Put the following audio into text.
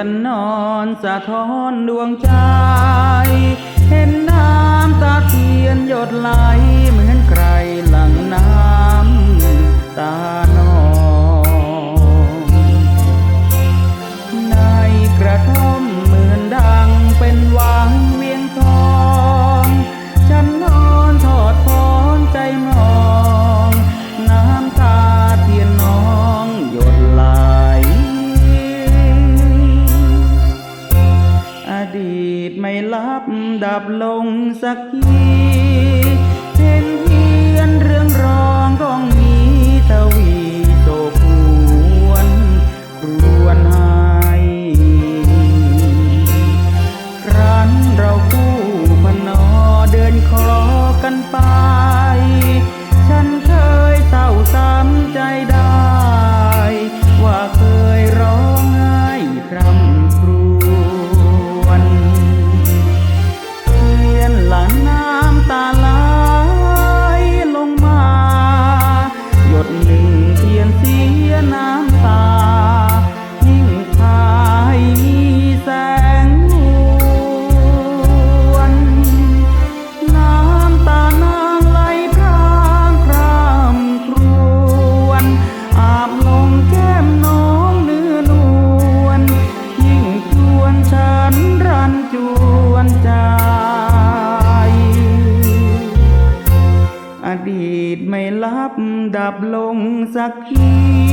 ันนอนสะท้อนดวงใจ เห็นน้ำตาเทียนหยดไหลเหมือน ไม่ลับดับลงสักทีเห็นเพียนเรื่องรองก้องมีทวีโตควนรวนหายครั้นเราคู่พนอเดินขอกันไป ดับลงสักที